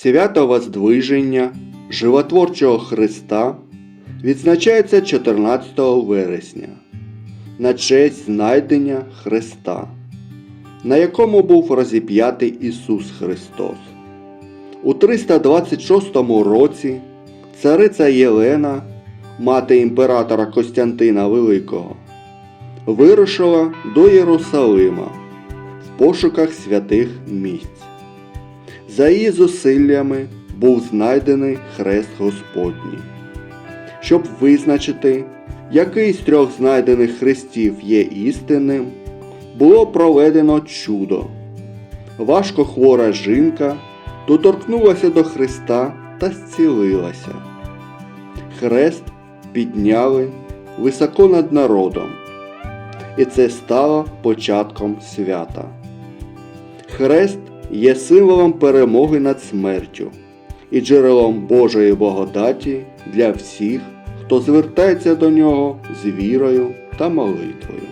Свято Воздвиження Животворчого Христа відзначається 14 вересня на честь знайдення Христа, на якому був розіп'ятий Ісус Христос. У 326 році цариця Єлена, мати імператора Костянтина Великого, вирушила до Єрусалима в пошуках святих місць. За її зусиллями був знайдений хрест Господній. Щоб визначити, який з трьох знайдених хрестів є істинним, було проведено чудо. Важко хвора жінка доторкнулася до Христа та зцілилася. Хрест підняли високо над народом, і це стало початком свята. Хрест є символом перемоги над смертю і джерелом Божої благодаті для всіх, хто звертається до нього з вірою та молитвою.